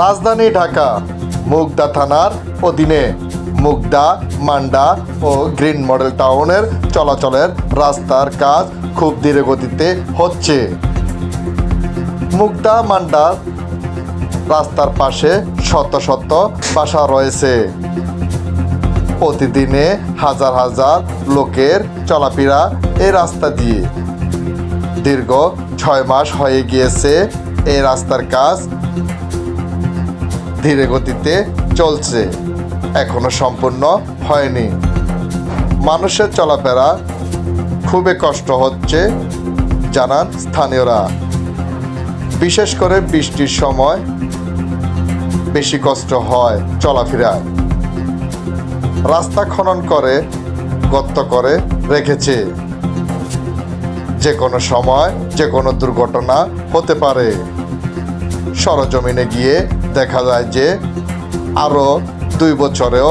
রাজধানী ঢাকা, মুগদা থানার অধীনে। মুগদা, মান্ডা ও গ্রিন মডেল টাউনের চলাচলের রাস্তার কাজ খুব ধীরে গতিতে হচ্ছে। মুগদা, মান্ডা রাস্তার পাশে শত শত বাসা রয়েছে। প্রতিদিনে হাজার হাজার লোকের চলাফেরা এই রাস্তা দিয়ে। দীর্ঘ ছয় মাস হয়ে গিয়েছে এই রাস্তার কাজ। ধীরে গতিতে চলছে। এখনও সম্পূর্ণ হয়নি। মানুষের চলাফেরা খুবই কষ্ট হচ্ছে, জানান স্থানীয়রা। বিশেষ করে বৃষ্টির সময় বেশি কষ্ট হয় চলাফেরায়। রাস্তা খনন করে, গর্ত করে রেখেছে। যে কোনো সময় যে কোনো দুর্ঘটনা হতে পারে। সরজমিনে গিয়ে দেখা যায় যে আরও দুই বছরেও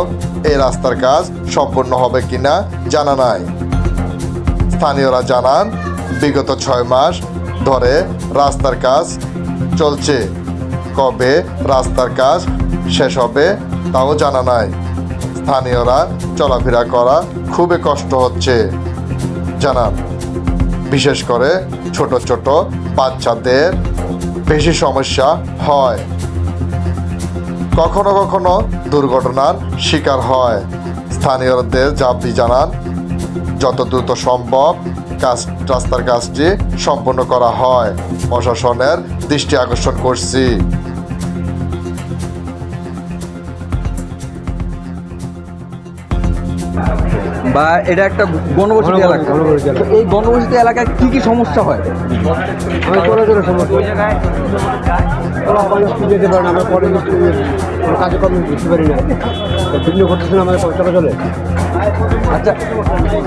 এই রাস্তার কাজ সম্পূর্ণ হবে কিনা জানা নাই। স্থানীয়রা জানান, বিগত ছয় মাস ধরে রাস্তার কাজ চলছে। কবে রাস্তার কাজ শেষ হবে তাও জানা নাই। স্থানীয়রা চলাফেরা করা খুবই কষ্ট হচ্ছে, জানান। বিশেষ করে ছোট ছোট বাচ্চাদের বেশি সমস্যা হয়। কখনো কখনো দুর্ঘটনার শিকার হয়। স্থানীয়দের জাপি জানান, যত দ্রুত সম্ভব কাজ রাস্তার কাজটি সম্পন্ন করা হয়। প্রশাসনের দৃষ্টি আকর্ষণ করছি। বা এটা একটা গণবসতি এলাকা। তো এই গণবসতি এলাকায় কি কি সমস্যা হয়? সমস্যা। যেতে পারে না আমরা কাজকর্ম বুঝতে পারি না। বিভিন্ন করতেছে না আমাদের পয়সা চলে আচ্ছা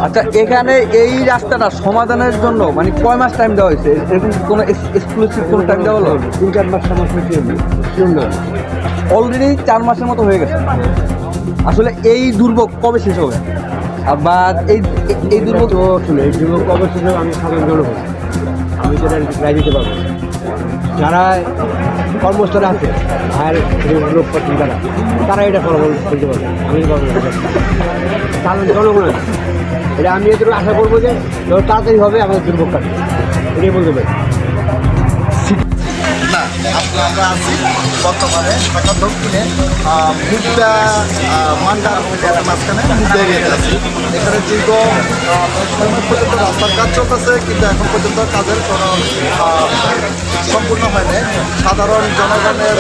আচ্ছা এখানে এই রাস্তাটা সমাধানের জন্য মানে কয় মাস টাইম দেওয়া হয়েছে? এরকম কোনো এক্সক্লুসিভ কোনো টাইম দেওয়া হলো? তিন চার মাস সময় না। অলরেডি চার মাসের মতো হয়ে গেছে। আসলে এই দুর্ভোগ কবে শেষ হবে? বা এই এই দুর্ভোগ শুনে এই যুবক অবশ্যই আমি সাধারণ জনগণ আমি যেটা রায় দিতে পারব। যারা কর্মস্থলে আছে, ভাইয়ের লোক করছেন তারা এটা ফলাফল করতে পারবে। আমি পারব সাধারণ জনগণ আছে। এটা আমি এদের আশা করব যে তাড়াতাড়ি হবে আমাদের দুর্ভোগ কাটবে। এটাই বলতে পারি। আমরা বর্তমানে ঢাকা দক্ষিণে আহ, মান্ডার মাঝখানে এরিয়াতে আছি এখানে দীর্ঘ পর্যন্ত রাস্তার কাজ চলতেছে কিন্তু এখন পর্যন্ত কাজের কোনো সম্পূর্ণ হয়নি সাধারণ জনগণের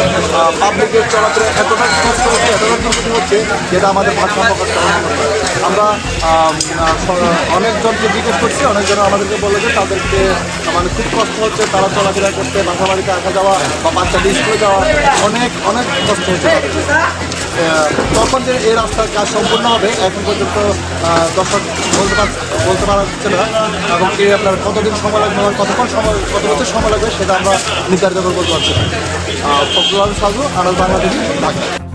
পাবলিকের চলাচলে এতটা কষ্ট হচ্ছে এতটা দুর্গতি হচ্ছে যেটা আমাদের ভারসাম্য আমরা অনেকজনকে জিজ্ঞেস করছি অনেকজন আমাদেরকে বলে যে তাদেরকে মানে খুব কষ্ট হচ্ছে তারা চলাফেরা করতে বাসা বাড়িতে আসা যাওয়া বা বাচ্চাদের স্কুলে যাওয়া অনেক অনেক কষ্ট হচ্ছে তখন যে এই রাস্তার কাজ সম্পূর্ণ হবে, এখন পর্যন্ত দর্শক বলতে পার, বলতে পারা যাচ্ছে না এবং এই আপনার কতদিন সময় লাগবে, আমার কতক্ষণ সময় কত বছর সময় লাগবে, সেটা আমরা নির্ধারিত করে বলতে পারছি না। ফখরুল আলম সাজু আনন্দ বাংলাদেশ, ঢাকা।